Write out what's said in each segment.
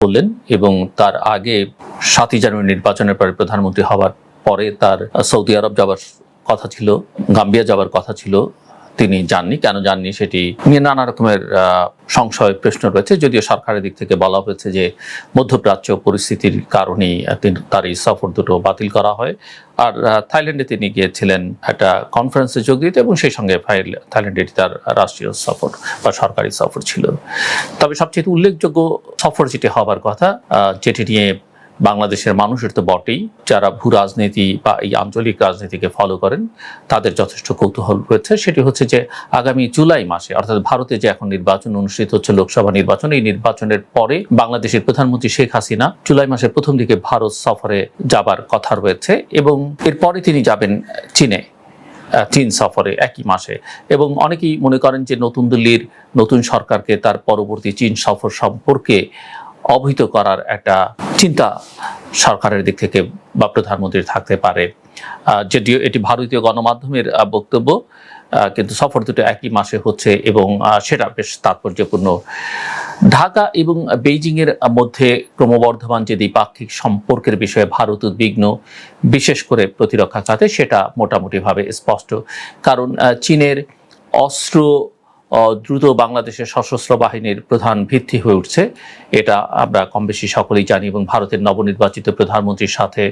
বললেন এবং তার আগে সাতই জানুয়ারি নির্বাচনের পরে প্রধানমন্ত্রী হওয়ার পরে তার সৌদি আরব যাওয়ার কথা ছিল, গাম্বিয়া যাওয়ার কথা ছিল। তিনি যাননি। কেন যাননি সেটি নিয়ে নানা রকমের সংশয়, প্রশ্ন রয়েছে। যদিও সরকারের দিক থেকে বলা হয়েছে যে মধ্যপ্রাচ্য পরিস্থিতির কারণেই তার এই সফর দুটো বাতিল করা হয়। আর থাইল্যান্ডে তিনি গিয়েছিলেন একটা কনফারেন্সে যোগ দিতে এবং সেই সঙ্গে থাইল্যান্ডে তার রাষ্ট্রীয় সফর বা সরকারি সফর ছিল। তবে সবচেয়ে উল্লেখযোগ্য সফর যেটি হবার কথা যেটি নিয়ে বাংলাদেশের মানুষের তো বটেই যারা ভূ রাজনীতি বা এই আঞ্চলিক রাজনীতিকে ফলো করেন, তাদের যথেষ্ট কৌতূহল রয়েছে সেটি হচ্ছে যে আগামী জুলাই মাসে, অর্থাৎ ভারতে যে এখন নির্বাচন অনুষ্ঠিত হচ্ছে, লোকসভা নির্বাচন, এই নির্বাচনের পরে বাংলাদেশের প্রধানমন্ত্রী শেখ হাসিনা জুলাই মাসের প্রথম দিকে ভারত সফরে যাবার কথা রয়েছে এবং এরপরে তিনি যাবেন চীনে চীন সফরে একই মাসে। এবং অনেকেই মনে করেন যে নতুন দিল্লির নতুন সরকারকে তার পরবর্তী চীন সফর সম্পর্কে অবহিত করার একটা চিন্তা সরকারের দিক থেকে বা প্রধানমন্ত্রীর থাকতে পারে। যদিও এটি ভারতীয় গণমাধ্যমের বক্তব্য কিন্তু সফর দুটো একই মাসে হচ্ছে এবং সেটা বেশ তাৎপর্যপূর্ণ। ঢাকা এবং বেইজিং এর মধ্যে ক্রমবর্ধমান যে দ্বিপাক্ষিক সম্পর্কের বিষয়ে ভারত উদ্বিগ্ন, বিশেষ করে প্রতিরক্ষা খাতে, সেটা মোটামুটিভাবে স্পষ্ট। কারণ চীনের অস্ত্র দ্রুত বাংলাদেশের সশস্ত্র বাহিনীর প্রধান ভিত্তি হয়ে উঠছে। এটা আমরা কম বেশি সকলেই জানি এবং ভারতের নবনির্বাচিত প্রধানমন্ত্রীর সাথে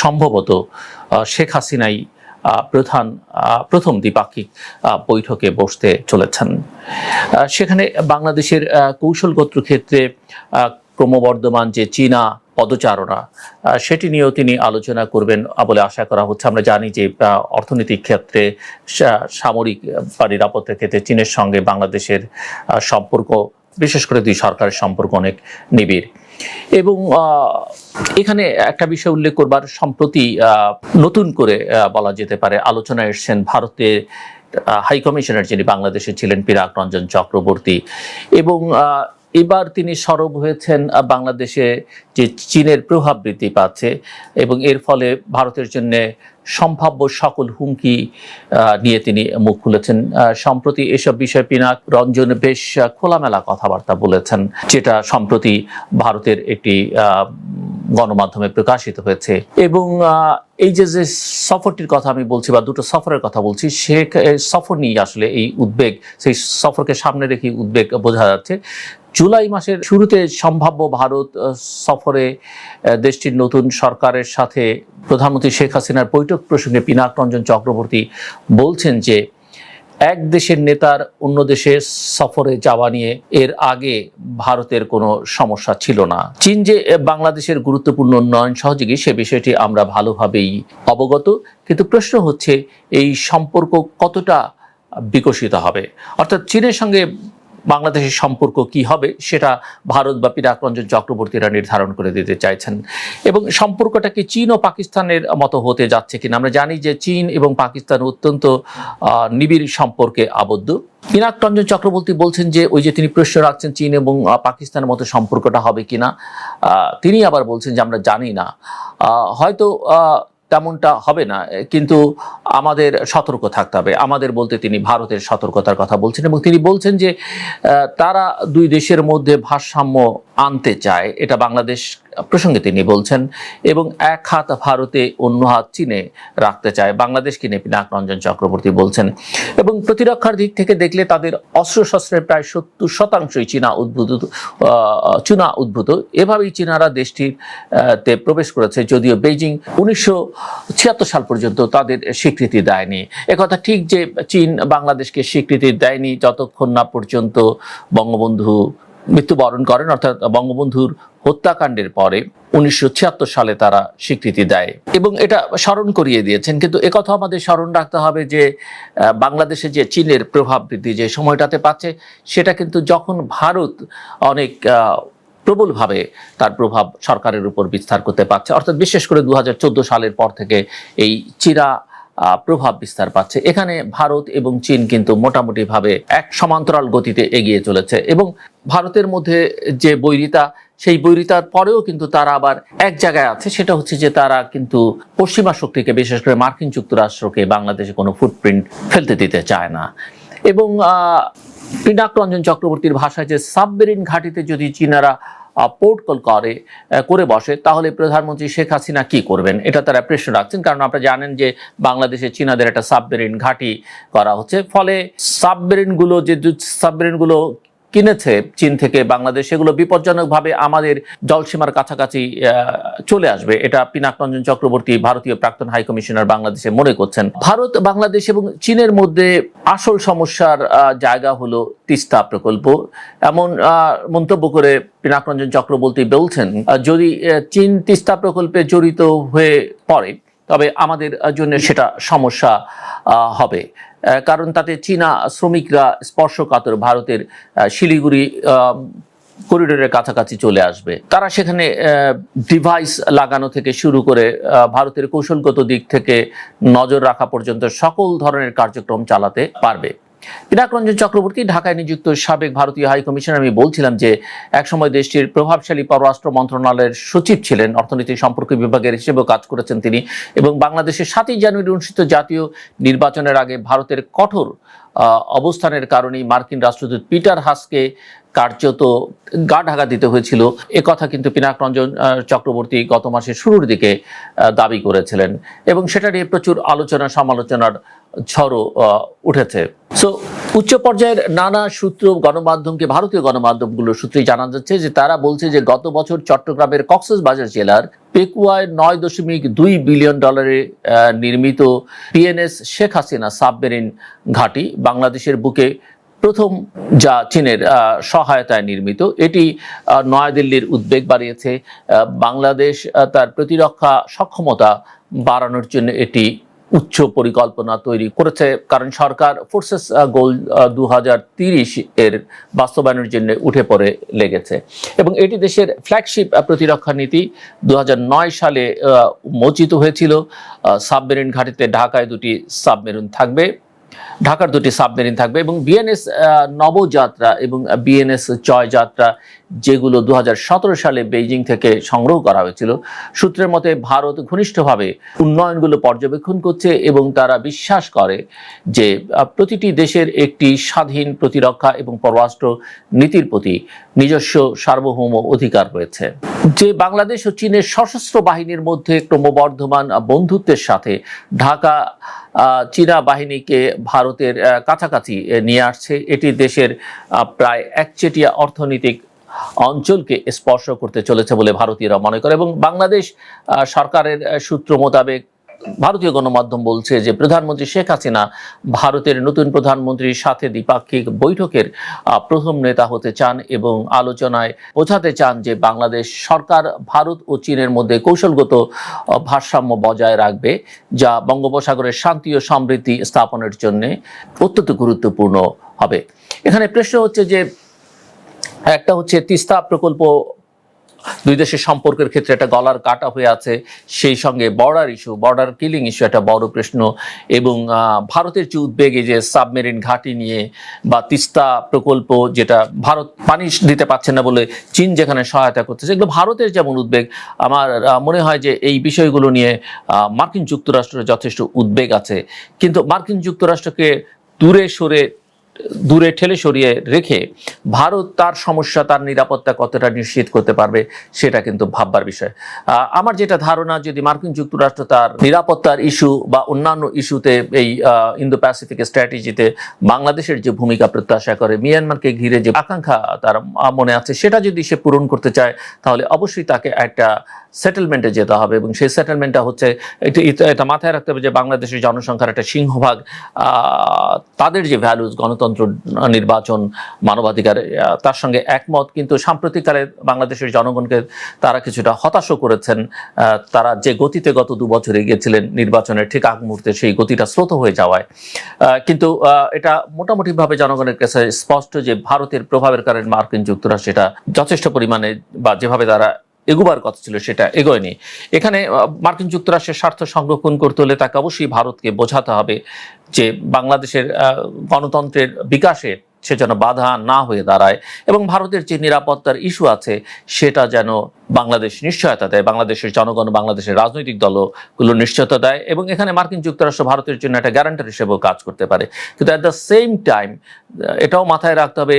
সম্ভবত শেখ হাসিনাই প্রধান প্রথম দ্বিপাক্ষিক বৈঠকে বসতে চলেছেন। সেখানে বাংলাদেশের কৌশলগত ক্ষেত্রে ক্রমবর্ধমান যে চীনা পদচারণা সেটি নিয়েও তিনি আলোচনা করবেন বলে আশা করা হচ্ছে। আমরা জানি যে অর্থনৈতিক ক্ষেত্রে সামরিক বা নিরাপত্তার ক্ষেত্রে চীনের সঙ্গে বাংলাদেশের সম্পর্ক, বিশেষ করে দুই সরকারের সম্পর্ক অনেক নিবিড়। এবং এখানে একটা বিষয় উল্লেখ করবার, সম্প্রতি নতুন করে বলা যেতে পারে, আলোচনায় এসছেন ভারতের হাই কমিশনার যিনি বাংলাদেশে ছিলেন, পিরাক রঞ্জন চক্রবর্তী। এবং এবার তিনি সরব হয়েছেন বাংলাদেশে যে চীনের প্রভাব বৃদ্ধি পাচ্ছে এবং এর ফলে ভারতের জন্য সম্ভাব্য সকল হুমকি নিয়ে তিনি মুখ খুলেছেন। সম্প্রতি এসব বিষয়ে পিনাক রঞ্জন বেশ খোলামেলা কথাবার্তা বলেছেন, যেটা সম্প্রতি ভারতের একটি গণমাধ্যমে প্রকাশিত হয়েছে। এবং এই যে যে সফরটির কথা আমি বলছি বা দুটো সফরের কথা বলছি, সে সফর নিয়ে আসলে এই উদ্বেগ, সেই সফরকে সামনে রেখে উদ্বেগ বোঝা যাচ্ছে। জুলাই মাসের শুরুতে সম্ভাব্য ভারত সফরে দেশটির নতুন সরকারের সাথে প্রধানমন্ত্রী শেখ হাসিনার বৈঠক প্রসঙ্গে পিনাক রঞ্জন চক্রবর্তী বলছেন যে, এক দেশের নেতার অন্য দেশে সফরে যাওয়া নিয়ে এর আগে ভারতের কোনো সমস্যা ছিল না। চীন যে বাংলাদেশের গুরুত্বপূর্ণ উন্নয়ন সহযোগী, সে বিষয়টি আমরা ভালোভাবেই অবগত। কিন্তু প্রশ্ন হচ্ছে, এই সম্পর্ক কতটা বিকশিত হবে? অর্থাৎ চীনের সঙ্গে বাংলাদেশের সম্পর্ক কি হবে সেটা ভারত বা রঞ্জন চক্রবর্তীরা নির্ধারণ করে দিতে চাইছেন। এবং সম্পর্কটা কি চীন ও পাকিস্তানের মতো হতে যাচ্ছে কিনা? আমরা জানি যে চীন এবং পাকিস্তান অত্যন্ত নিবিড় সম্পর্কে আবদ্ধ। পিনাক রঞ্জন চক্রবর্তী বলছেন যে ওই যে তিনি প্রশ্ন রাখছেন চীন এবং পাকিস্তানের মতো সম্পর্কটা হবে কিনা তিনি আবার বলছেন যে আমরা জানি না। হয়তো তেমনটা হবে না, কিন্তু আমাদের সতর্ক থাকতে হবে। আমাদের বলতে তিনি ভারতের সতর্কতার কথা বলছেন এবং তিনি বলছেন যে তারা দুই দেশের মধ্যে ভারসাম্য আনতে চায়, এটা বাংলাদেশ প্রসঙ্গে তিনি বলছেন, এবং এক হাত ভারতে অন্য হাত চীনে রাখতে চায়, বাংলাদেশকে নিয়ে পিনাক রঞ্জন চক্রবর্তী বলছেন। এবং প্রতিরক্ষার দিক থেকে দেখলে তাদের অস্ত্রশস্ত্রের প্রায় সত্তর শতাংশই চীনা উদ্ভূত চীনা উদ্ভূত। এভাবেই চীনারা দেশটির তে প্রবেশ করেছে, যদিও বেইজিং উনিশশো ছিয়াত্তর সাল পর্যন্ত তাদের স্বীকৃতি দেয়নি। একথা ঠিক যে চীন বাংলাদেশকে স্বীকৃতি দেয়নি, যতক্ষণ না পর্যন্ত বঙ্গবন্ধু মৃত্যুবরণ করেন অর্থাৎ বঙ্গবন্ধুর হত্যাকাণ্ডের পরে উনিশশো ছিয়াত্তর সালে তারা স্বীকৃতি দেয়। এবং এটা স্মরণ করিয়ে দিয়েছেন কিন্তু একথা আমাদের স্মরণ রাখতে হবে যে বাংলাদেশে যে চীনের প্রভাব বৃদ্ধি যে সময়টাতে পাচ্ছে সেটা কিন্তু যখন ভারত অনেক প্রবলভাবে তার প্রভাব সরকারের উপর বিস্তার করতে পারছে অর্থাৎ বিশেষ করে দু হাজার চোদ্দ সালের পর থেকে এই আহ, প্রভাব বিস্তার পাচ্ছে। এখানে ভারত এবং চীন কিন্তু মোটামুটিভাবে এক সমান্তরাল গতিতে এগিয়ে চলেছে এবং ভারতের মধ্যে যে বৈরিতা, সেই বৈরিতার পরেও কিন্তু তারা আবার এক জায়গায় আছে। সেটা হচ্ছে যে তারা কিন্তু পশ্চিমা শক্তিকে, বিশেষ করে মার্কিন যুক্তরাষ্ট্রকে বাংলাদেশে কোনো ফুটপ্রিন্ট ফেলতে দিতে চায় না। এবং পিনাক রঞ্জন চক্রবর্তীর ভাষায় যে সাবমেরিন ঘাটিতে যদি চীনারা পোর্টকল করে করে বসে, তাহলে প্রধানমন্ত্রী শেখ হাসিনা কি করবেন? এটা তারা প্রশ্ন রাখছেন, কারণ আপনারা জানেন যে বাংলাদেশে চীনাদের একটা সাবমেরিন ঘাঁটি করা হচ্ছে। ফলে সাবমেরিনগুলো যে সাবমেরিনগুলো কিনেছে চীন থেকে বাংলাদেশ, সেগুলো বিপজ্জনকভাবে আমাদের জলসীমার কাছাকাছি চলে আসবে। এটা পিনাক রঞ্জন চক্রবর্তী ভারতীয় প্রাক্তন হাই কমিশনার বাংলাদেশে মনে করছেন। ভারত, বাংলাদেশ এবং চীনের মধ্যে আসল সমস্যার জায়গা হলো তিস্তা প্রকল্প। এমন মন্তব্য করে পিনাক রঞ্জন চক্রবর্তী বলছেন যদি চীন তিস্তা প্রকল্পে জড়িত হয়ে পড়ে তবে আমাদের জন্য সেটা সমস্যা হবে। কারণ তাতে চীনা শ্রমিকরা স্পর্শকাতর ভারতের শিলিগুড়ি করিডোরের কাছাকাছি চলে আসবে। তারা সেখানে ডিভাইস লাগানো থেকে শুরু করে ভারতের কৌশলগত দিক থেকে নজর রাখা পর্যন্ত সকল ধরনের কার্যক্রম চালাতে পারবে। পিনাক রঞ্জন চক্রবর্তী ঢাকায় নিযুক্ত সাবেক ভারতীয় হাই কমিশনার, আমি বলছিলাম যে একসময় দেশটির প্রভাবশালী পররাষ্ট্র মন্ত্রণালয়ের সচিব ছিলেন, অর্থনৈতিক সম্পর্ক বিভাগের হিসেবেও কাজ করেছেন তিনি এবং বাংলাদেশের সাতই জানুয়ারি অনুষ্ঠিত জাতীয় নির্বাচনের আগে ভারতের কঠোর অবস্থানের কারণেই মার্কিন রাষ্ট্রদূত পিটার হাসকে কার্যত গা ঢাকা দিতে হয়েছিল। এ কথা কিন্তু পিনাক রঞ্জন চক্রবর্তী গত মাসের শুরুর দিকে দাবি করেছিলেন এবং সেটা নিয়ে প্রচুর আলোচনা, সমালোচনার ঝড়ও উঠেছে। সো উচ্চ পর্যায়ের নানা সূত্র গণমাধ্যমকে, ভারতীয় গণমাধ্যমগুলোর সূত্রে জানা যাচ্ছে যে তারা বলছে যে গত বছর চট্টগ্রামের কক্সবাজার জেলার পেকুয়ায় নয় দশমিক দুই বিলিয়ন ডলারে নির্মিত পিএনএস শেখ হাসিনা সাবমেরিন ঘাঁটি বাংলাদেশের বুকে প্রথম যা চীনের সহায়তায় নির্মিত, এটি নয়াদিল্লির উদ্বেগ বাড়িয়েছে বাংলাদেশ তার প্রতিরক্ষা সক্ষমতা বাড়ানোর জন্য এটি উচ্চ পরিকল্পনা তৈরি করেছে, কারণ সরকার ফোর্সেস গোল দু এর বাস্তবায়নের জন্য উঠে পড়ে লেগেছে। এবং এটি দেশের ফ্ল্যাগশিপ প্রতিরক্ষা নীতি দু হাজার নয় সালে মোচিত হয়েছিল। সাবমেরিন ঘাটিতে ঢাকায় দুটি সাবমেরিন থাকবে। ঢাকার দুটি সাবমেরিন থাকবে এবং বিএনএস নবযাত্রা এবং বিএনএস জয়যাত্রা যেগুলো দু হাজার সতেরো সালে বেইজিং থেকে সংগ্রহ করা হয়েছিল, সূত্রের মতে ভারত ঘনিষ্ঠভাবে উন্নয়নগুলো পর্যবেক্ষণ করছে এবং তারা বিশ্বাস করে যে প্রতিটি দেশের একটি স্বাধীন প্রতিরক্ষা এবং পররাষ্ট্র নীতির প্রতি নিজস্ব সার্বভৌম অধিকার রয়েছে। যে বাংলাদেশ ও চীনের সশস্ত্র বাহিনীর মধ্যে ক্রমবর্ধমান বন্ধুত্বের সাথে ঢাকা চীনা বাহিনীকে ভারতের কাছাকাছি নিয়ে আসছে। এটি দেশের প্রায় একচেটিয়া অর্থনৈতিক অঞ্চলকে স্পর্শ করতে চলেছে বলে ভারতীয়রা মনে করে এবং বাংলাদেশ সরকারের সূত্র মোতাবেক ভারতীয় গণমাধ্যম বলছে যে প্রধানমন্ত্রী শেখ হাসিনা ভারতের নতুন প্রধানমন্ত্রীর সাথে দ্বিপাক্ষিক বৈঠকের প্রথম নেতা হতে চান এবং আলোচনায় বোঝাতে চান যে বাংলাদেশ সরকার ভারত ও চীনের মধ্যে কৌশলগত ভারসাম্য বজায় রাখবে, যা বঙ্গোপসাগরের শান্তি ও সমৃদ্ধি স্থাপনের জন্য অত্যন্ত গুরুত্বপূর্ণ হবে। এখানে প্রশ্ন হচ্ছে যে, একটা হচ্ছে তিস্তা প্রকল্প দুই দেশের সম্পর্কের ক্ষেত্রে একটা গলার কাটা হয়ে আছে, সেই সঙ্গে border issue border killing issue একটা বড় প্রশ্ন এবং ভারতের যে উদ্বেগ যে সাবমেরিন ঘাঁটি নিয়ে বা তিস্তা প্রকল্প যেটা ভারত পানি দিতে পারছে না বলে চীন যেখানে সহায়তা করতেছে, এগুলো ভারতের যেমন উদ্বেগ, আমার মনে হয় যে এই বিষয়গুলো নিয়ে মার্কিন যুক্তরাষ্ট্রের যথেষ্ট উদ্বেগ আছে। কিন্তু মার্কিন যুক্তরাষ্ট্রকে দূরে সরে দূরে ঠেলে সরিয়ে রেখে ভারত তার সমস্যা, তার নিরাপত্তা কতটা নিশ্চিত করতে পারবে সেটা কিন্তু ভাববার বিষয়। আমার যেটা ধারণা, যদি মার্কিন যুক্তরাষ্ট্র তার নিরাপত্তার ইস্যু বা অন্যান্য ইস্যুতে এই ইন্দো প্যাসিফিক স্ট্র্যাটেজিতে বাংলাদেশের যে ভূমিকা প্রত্যাশা করে, মিয়ানমারকে ঘিরে যে আকাঙ্ক্ষা তার মনে আছে, সেটা যদি সে পূরণ করতে চায়, তাহলে অবশ্যই তাকে একটা সেটেলমেন্টে যেতে হবে। এবং সেই সেটেলমেন্টটা হচ্ছে, এটা মাথায় রাখতে হবে যে বাংলাদেশের জনসংখ্যার একটা সিংহভাগ তাদের যে ভ্যালুজ গণতন্ত্র নির্বাচন মানবাধিকার তার সঙ্গে একমত। কিন্তু সাম্প্রতিককালে বাংলাদেশের জনগণকে তারা কিছুটা হতাশও করেছেন। তারা যে গতিতে গত দু বছর এগিয়েছিলেন নির্বাচনের ঠিক আগ মুহূর্তে সেই গতিটা স্রোত হয়ে যাওয়ায়। কিন্তু এটা মোটামুটিভাবে জনগণের কাছে স্পষ্ট যে ভারতের প্রভাবের কারণে মার্কিন যুক্তরাষ্ট্র সেটা যথেষ্ট পরিমাণে বা যেভাবে তারা এগুবার কথা ছিল সেটা, এগোয়নি। এখানে মার্কিন যুক্তরাষ্ট্রের স্বার্থ সংরক্ষণ করতে হলে তাকে অবশ্যই ভারতকে বোঝাতে হবে যে বাংলাদেশের গণতন্ত্রের বিকাশে সে যেন বাধা না হয়ে দাঁড়ায় এবং ভারতের যে নিরাপত্তার ইস্যু আছে সেটা যেন বাংলাদেশ নিশ্চয়তা দেয়, বাংলাদেশের জনগণ, বাংলাদেশের রাজনৈতিক দলগুলো নিশ্চয়তা দেয় এবং এখানে মার্কিন যুক্তরাষ্ট্র ভারতের জন্য একটা গ্যারান্টার হিসেবেও কাজ করতে পারে। কিন্তু অ্যাট দ্য সেম টাইম এটাও মাথায় রাখতে হবে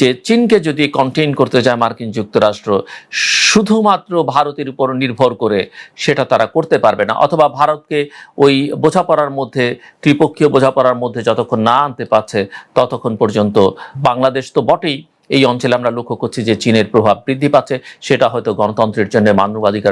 যে চীনকে যদি কন্টেইন করতে চায় মার্কিন যুক্তরাষ্ট্র, শুধুমাত্র ভারতের উপর নির্ভর করে সেটা তারা করতে পারবে না, অথবা ভারতকে ওই বোঝাপড়ার মধ্যে, ত্রিপক্ষীয় বোঝাপড়ার মধ্যে যতক্ষণ না আনতে পারছে, ততক্ষণ পর্যন্ত বাংলাদেশ তো বটেই এই অঞ্চলে আমরা লক্ষ্য করছি যে চীনের প্রভাব বৃদ্ধি পাচ্ছে, সেটা হয়তো গণতন্ত্রের জন্য মানবাধিকার